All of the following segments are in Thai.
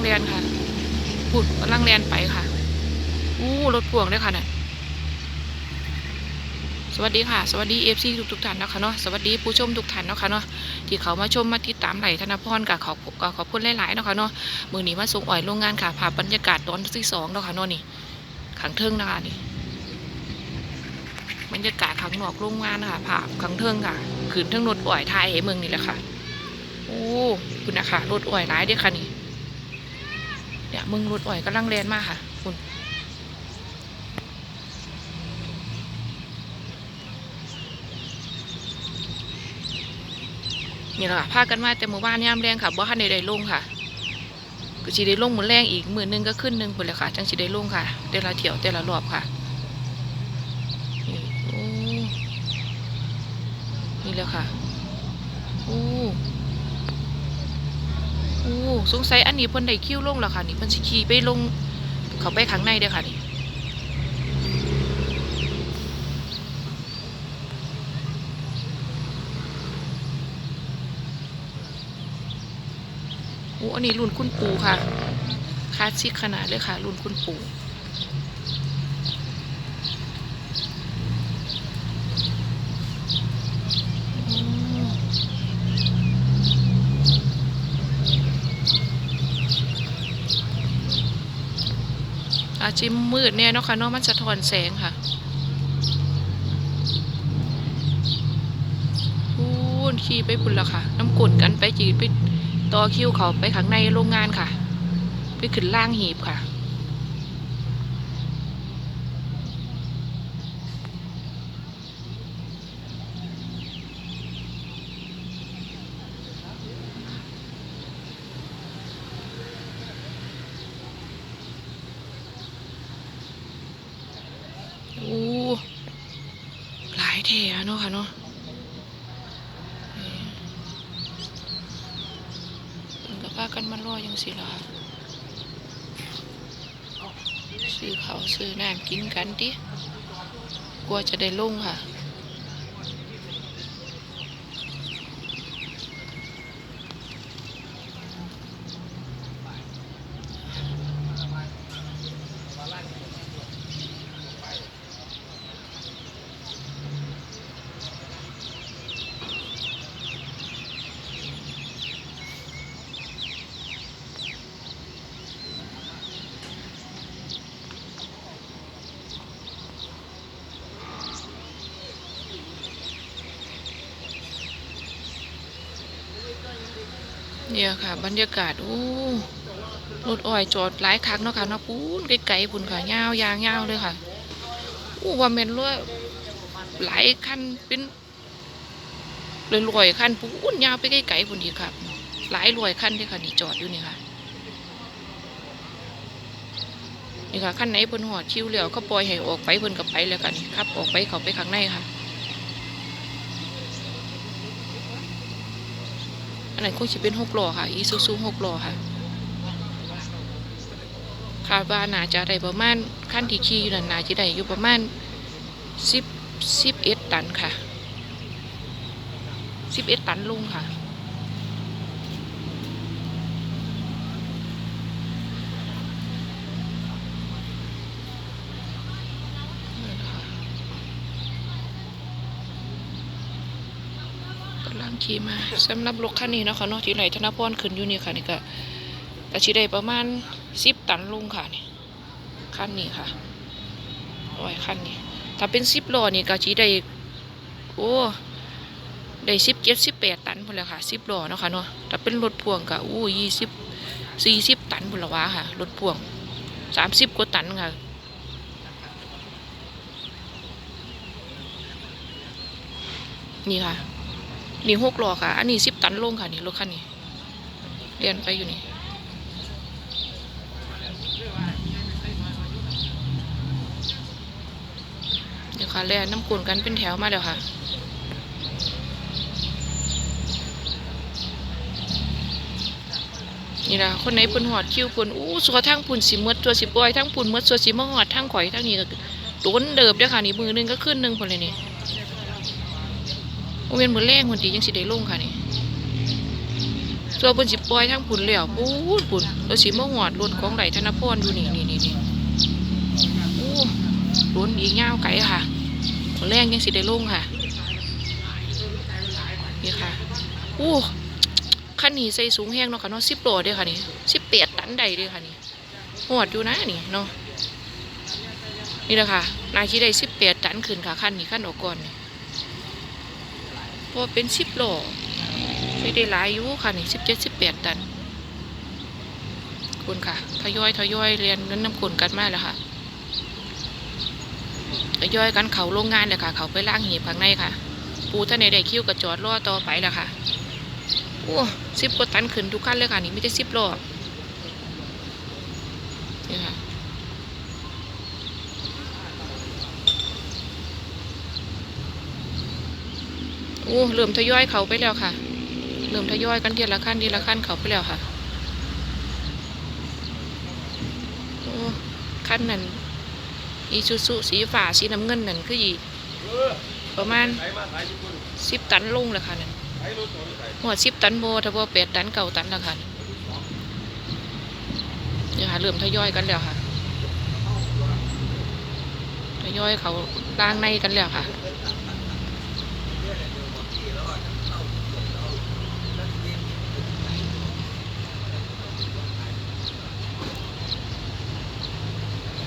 งเรียนค่ะพูดกำลังเรียนไปค่ะอู้รถพ่วงด้วยค่ะเนี่ยสวัสดีค่ะ สวัสดีเอฟซีทุกทุกท่านนะคะเนาะสวัสดีผู้ชมทุกท่านนะคะเนาะที่เขามาชมมาติดตามไหลธนพรกับขอบก็ขอบคุณหลายๆนะคะเนาะมือนี้มาส่งอ่อยโรงงานค่ะภาพบรรยากาศตอนที่สองนะคะเนาะนี่ขังเทิงนะคะนี่บรรยากาศข้างนอกโรงงานค่ะภาพข้างเทิงค่ะขืนเทิงรถอ่อยไทยเมืองนี่แหละค่ะโอ้คุณนะคะรถอ่อยร้ายเด้อค่ะนี่ มึงรถอ่อยกำลังเรียนมากค่ะ คุณนี่แหละค่ะพากันมาแต่หมู่บ้านยามแรงค่ะบ่ทันได้ได้ลงค่ะก็สิได้ลงมื้อแรงอีกมื้อหนึงก็ขึ้นหนึงพุ่นเลยค่ะ จังสิได้ลงค่ะแต่ละเถี่ยวแต่ละรอบค่ะ นี่โอ้นี่แหละค่ะโอ้โอ้ สงสัยอันนี้เพิ่นได้คิวลงแล้วค่ะนี่เพิ่นสิขี่ไปลง เขาไปข้างในเด้อค่ะนี่โอ้อันนี้รุ่นคุณปู่ค่ะคลาสสิกขนาดเลยค่ะ รุ่นคุณปู่ จิ้มืดเนี่ยเนาะค่ะเนาะมันสะท้อนแสงค่ะพูนขี่ไปพุ่นละค่ะ น้ำกลดกันไปจีไปต่อคิวเขาไปข้างในโรงงานค่ะ ไปขึ้นล่างหีบค่ะ โอ้ หลายเท่เนาะค่ะเนาะนี่เพิ่นก็พากันมารอยังสิล่ะซื้อเขาวซื้อน้ำกินกันดิกลัวจะได้ลงค่ะ เนี่ยค่ะ บรรยากาศโอ้รถอ้อยจอดหลายคักเนาะค่ะนะปูนไกลๆพุ่นค่ะยาวยางยาวเลยค่ะอู้ว่าแม่นรถหลายคันเป็นเลยลอยๆคันปูนยาวไปไกลๆพุ่นอีกค่ะหลายลอยคันเลยค่ะนี่จอดอยู่นี่ค่ะนี่ค่ะคันไหนเพิ่นหอดคิวแล้วก็ปล่อยให้ออกไปเพิ่นก็ไปแล้วกันครับออกไปเขาไปข้างในค่ะ อันนั้นคงจะเป็นหกล้อค่ะ อีซูซูหกล้อค่ะ คาดว่าน่าจะได้ประมาณขั้นที่ขี่อยู่นั่นน่าจะได้อยู่ประมาณสิบสิบเอ็ดตันค่ะสิบเอ็ดตันลงค่ะ กำลังขี่มาสำหรับรถคันนี้เนาะคะเนาะที่ไหลธนพรขึ้นอยู่นี่ค่ะนี่ก็ก็ชิได้ประมาณสิบตันลุงค่ะนี่คันนี้ค่ะร้อยคันนี้ถ้าเป็นสิบล้อนี่ก็ชิได้โอ้ได้สิบเจ็ดสิบแปดตันพุ่นแหละค่ะสิบล้อเนาะค่ะเนาะถ้าเป็นรถพ่วงก็อู้ยี่สิบสี่สิบตันพุ่นละวะค่ะรถพ่วงสามสิบกว่าตันค่ะนี่ค่ะ นี่หกล้อค่ะ อันนี้สิบตันลงค่ะนี่รถคันนี้เรียนไปอยู่นี่เดี๋ยวค่ะเรียนน้ำกลนกันเป็นแถวมาเดี๋ยวค่ะนี่นะคนไหนปุ่นหอดคิวปุ่นอู้สัวทั้งปุ่นสิหมดตัวสิบอยทั้งปุ่นหมดสัวสิมาหอดทั้งข่อยทั้งนี้ก็โดนเดิบเด้อค่ะนี่มือหนึงก็ขึ้นหนึ่งพอเลยนี่ โมเมนมือแรงคนดียังสิได้ลงค่ะนี่ตัวเพิ่นสิปล่อยทั้งพุ่นแล้วปูนพุ่นแล้วสิมาหอดรถของไหลธนพรอยู่นี่นี่นี่นี่โอ้ล้นอีกยาวไกลค่ะแรงยังสิได้ลงค่ะนี่ค่ะโอ้คันนี้ใส่สูงแห้งเนาะค่ะเนาะ10โลเด้อค่ะนี่18ตันได้เด้อค่ะนี่หอดอยู่นะนี่เนาะนี่แหละค่ะนายที่ได้18ตันขึ้นค่ะคันนี้คันออกก่อนนี่ พราะว่าเป็น10โลใช้ได้หลายอยู่ค่ะนี่สิบเจ็ดสิบแปดตันคุณค่ะทยอยทยอยเรียนนั้นน้ำขุนกันมากแล้วค่ะทยอยกันเขาโรงงานเลยค่ะ เขาไปล่างหีบข้างในค่ะ ปูท่านในได้คิ้วกับจอดรอต่อไปแล้วค่ะโอ้สิบกว่าตันขึ้นทุกขั้นเลยค่ะนี่ไม่ได้สิบรอบนี่ค่ะ อ้เริ่มทยอยเขาไปแล้วค่ะเริ่มทยอยกันทีละขั้นทีละขั้นเขาไปแล้วค่ะโอ้ขั้นนั้นอีซูซูสีฟ้าสีน้ำเงินนั่นคืออีประมาณสิบตันลงแล้วค่ะนั่นหัวสิบตันโบถ้าว่าแปดตันเก้าตันแล้วค่ะเนี่ยค่ะเริ่มทยอยกันแล้วค่ะทยอยเขาล่างในกันแล้วค่ะ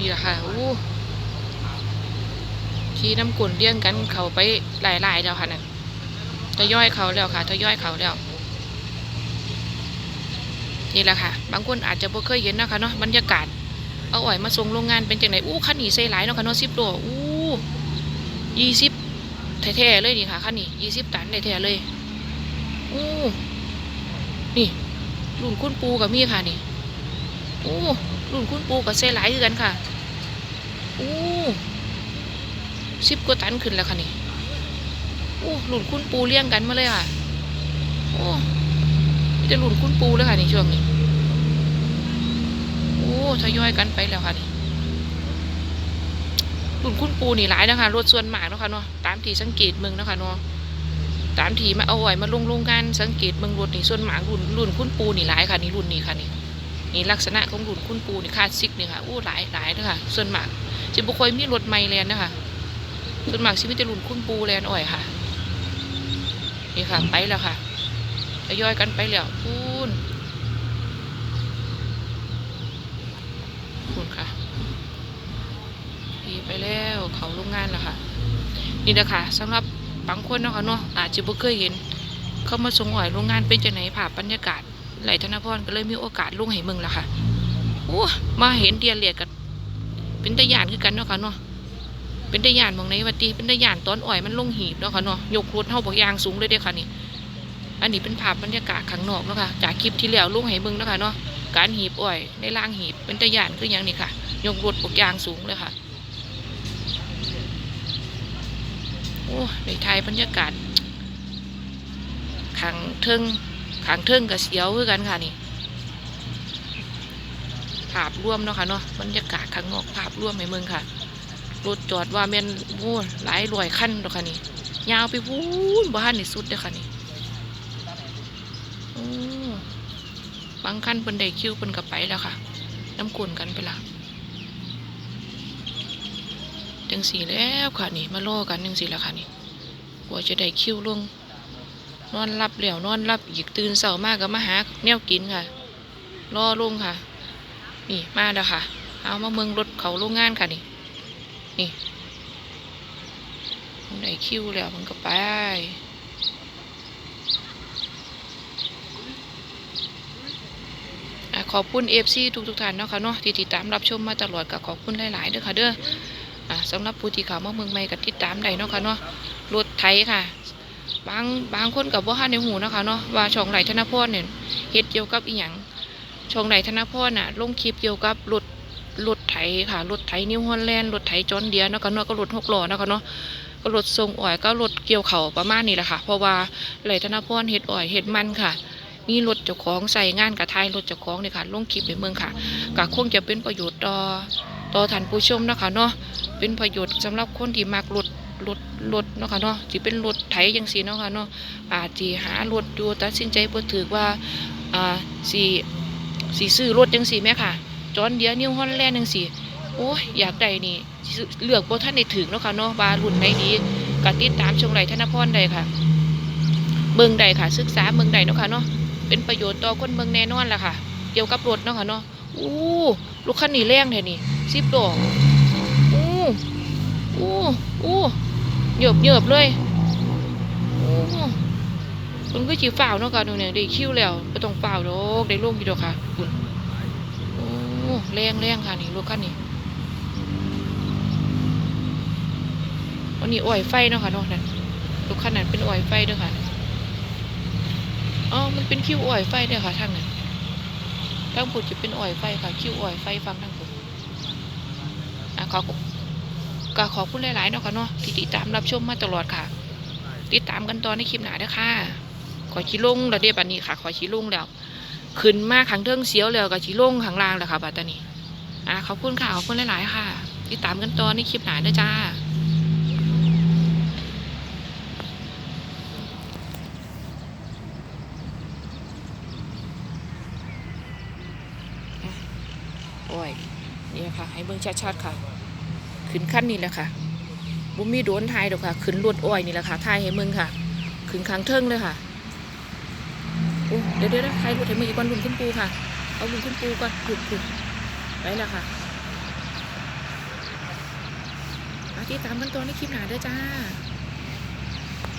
นี่แหละค่ะอู้ที่น้ำกุ่นเลี้ยงกันเขาไปหลายๆแล้วค่ะนั่นทย่อยเขาแล้วค่ะทย่อยเขาแล้วนี่แหละค่ะ บางคนอาจจะบ่เคยเห็นนะคะเนาะบรรยากาศเอาอ่อยมาส่งโรงงานเป็นจังไหนอู้คันนี้ใส่หลายเนาะค่ะเนาะสิบโลอู้ยี่สิบแท้ๆเลยนี่ค่ะคันนี้ยี่สิบตันแท้ๆเลยอู้นี่รุ่นคุณปูกับมีค่ะนี่อู้ รุ่นคุณปูกับใส่หลายคือกันค่ะอู้สิบกว่าตันขึ้นแล้วค่ะนี่อู้รุ่นคุณปูเลี้ยงกันมาเลยค่ะโอ้มีแต่รุ่นคุณปูเลยค่ะนี่ช่วงนี้โอ้ทยอยกันไปแล้วค่ะนี่รุ่นคุณปูนี่หลายนะคะรถส่วนมากเนาะค่ะเนาะตามที่สังเกตมืองเนาะค่ะเนาะตามที่มาเอาไว้มาลงโรงงานสังเกตมืองรถนี่ส่วนมากรุ่นรุ่นคุณปูนี่หลายค่ะนี่รุ่นนี้ค่ะนี่ นี่ลักษณะของรุ่นคุณปูนี่คาสสิกนี่ค่ะอู้หลายหลายเด้อค่ะส่วนมากจะบุคคลมีรถไม่แลนนะคะส่วนมากชีวิตจะรุ่นคุณปูแลนอ่อยค่ะนี่ค่ะไปแล้วค่ะทยอยกันไปแล้วพูนคุณค่ะดีไปแล้วเขาโรงงานแล้วค่ะ นี่นะคะสำหรับบางคนเนาะค่ะเนาะอาจจะบ่เคยเห็น เข้ามาส่งอ่อยโรงงานเป็นจังไหนภาบรรยากาศ ไหลธนพรก็เลยมีโอกาสลงให้มืองแล้วค่ะโอ้มาเห็นเดียนเลียดกันเป็นตะยานคือกันเนาะค่ะเนาะเป็นตะยานมองไหนวัตีเป็นตะยานตอนอ่อยมันลงหีบเนาะค่ะเนาะยกรถเท่าบอกยางสูงเลยเด้ค่ะนี่อันนี้เป็นภาพบรรยากาศข้างนอกเนาะค่ะจากคลิปที่แล้วลงให้เบิ่งเนาะค่ะเนาะการหีบอ้อยในล่างหีบเป็นตะยานคืออย่างนี้ค่ะยกรถปกยางสูงเลยค่ะโอ้ในไทยบรรยากาศขังเทิง ขังเทิงกับเสียวคือกันค่ะนี่ ภาพร่วมเนาะค่ะเนาะบรรยากาศข้างนอกภาพร่วมในเมืองค่ะรถจอดว่าแม่นโอ้หลายรอยขั้นเนาะค่ะนี่ยาวไปพูนบ้านนี่สุดเลยค่ะนี่โอ้บางขั้นเพิ่นได้คิวเพิ่นก็ไปแล้วค่ะ น้ำกลนกันไปละจังสีแล้วค่ะนี่มาโล่กันจังสีแล้วค่ะนี่กว่าจะได้คิวลง นอนรับแล้วนอนรับอีกตื่นเสาร์มากก็มาหาแนวกินค่ะ รอลงค่ะ นี่มาแล้วค่ะ เอามาเมืองรถเขาโรงงานค่ะนี่ นี่มันได้คิวแล้วมันก็ไปขอบคุณเอฟซีทุกทุกๆท่านเนาะค่ะเนาะที่ติดตามรับชมมาตลอดก็ขอบคุณหลายๆเด้อค่ะเด้อสำหรับผู้ที่เข้ามาเมืองใหม่ก็ติดตามได้เนาะค่ะเนาะรถไถค่ะ บางบางคนกับว่าในหูนะคะเนาะว่าช่องไหลธนพรเนี่ยเฮ็ดเกี่ยวกับอีหยังช่องไหลธนพรน่ะลงคลิปเกี่ยวกับรถรถไถค่ะรถไถนิวฮอลแลนด์รถไถจอนเดียนะคะเนาะก็รถหกล้อนะคะเนาะก็รถทรงอ้อยก็รถเกี่ยวเข่าประมาณนี้แหละค่ะ เพราะว่าไหลธนพรเฮ็ดอ้อยเฮ็ดมันค่ะมีรถเจ้าของใส่งานกับทายรถเจ้าของเนี่ยค่ะลงคลิปในเมืองค่ะก็คงจะเป็นประโยชน์ต่อต่อท่านผู้ชมนะคะเนาะเป็นประโยชน์สำหรับคนที่มักรถ รถรถเนาะค่ะเนาะที่เป็นรถไถจังซี่เนาะค่ะเนาะอาจสิหารถอยู่ตัดสินใจบ่ถูกว่าอ่าสีสีซื้อรถจังสีแม่ค่ะจอนเดียนิวฮอนแลนด์จังสีโอ้ยอยากได้นี่เลือกบ่ท่านได้ถึงเนาะค่ะเนาะว่ารุ่นไหนดีกติดตามช่องไรธนพรได้ค่ะเบิ่งได้ค่ะ ศึกษาเบิ่งได้เนาะค่ะเนาะเป็นประโยชน์ต่อคนเบิ่งแน่นอนล่ะค่ะ เกี่ยวกับรถเนาะค่ะเนาะอู้ลูกคันนี้แรงแท้นี่สิบดอกอู้อู้อู้ เหยิบเหยิบเลยอู้คุณก็จีฝ่าวเนาะค่ะดูเนี่ยได้คิวแล้วไม่ต้องฝ่าวดอกได้ลงอยู่ดอกค่ะคุณโอ้แรงแรงค่ะนี่รถคันนี้วันนี้อ่อยไฟเนาะค่ะเนาะนั่นรถคันนั้นเป็นอ่อยไฟเด้อค่ะอ๋อมันเป็นคิวอ่อยไฟเด้อค่ะทางนั้นทางผุดจะเป็นอ่อยไฟค่ะคิวอ่อยไฟฟังทางผุดอะขอ ก็ขอบคุณหลายๆเนาะค่ะเนาะที่ติดตามรับชมมาตลอดค่ะ ติดตามกันตอนในคลิปหน้าด้อค่ะ ขอชี้ลงแล้วเดี๋ยวบัดนี้ค่ะ ขอชี้ลงแล้ว ขึ้นมาขังเทิงเสียวแล้วก็ชี้ลงข้างล่างแล้วค่ะบัดนี้อะขอบคุณค่ะขอบคุณหลายๆค่ะ ติดตามกันตอนในคลิปหน้าด้อจ้าโอ้ยนี่ค่ะ ให้เบิ่งชัดๆค่ะ ขึ้นขั้นนี้แหละค่ะบุมีโดนทายดอกค่ะ ขึ้นรถอ้อยนี่แหละค่ะไทยให้มืองค่ะ ขึ้นค้างเทิงเลยค่ะโอ้เดี๋ยวเดี๋ยวใครรถให้เมืองอีกก่อนลุงขึ้นปูค่ะ เอาลุงขึ้นปูก่อนขุดขุดไปแล้วค่ะมาติดตามกันตอนในคลิปหนาเด้อจ้า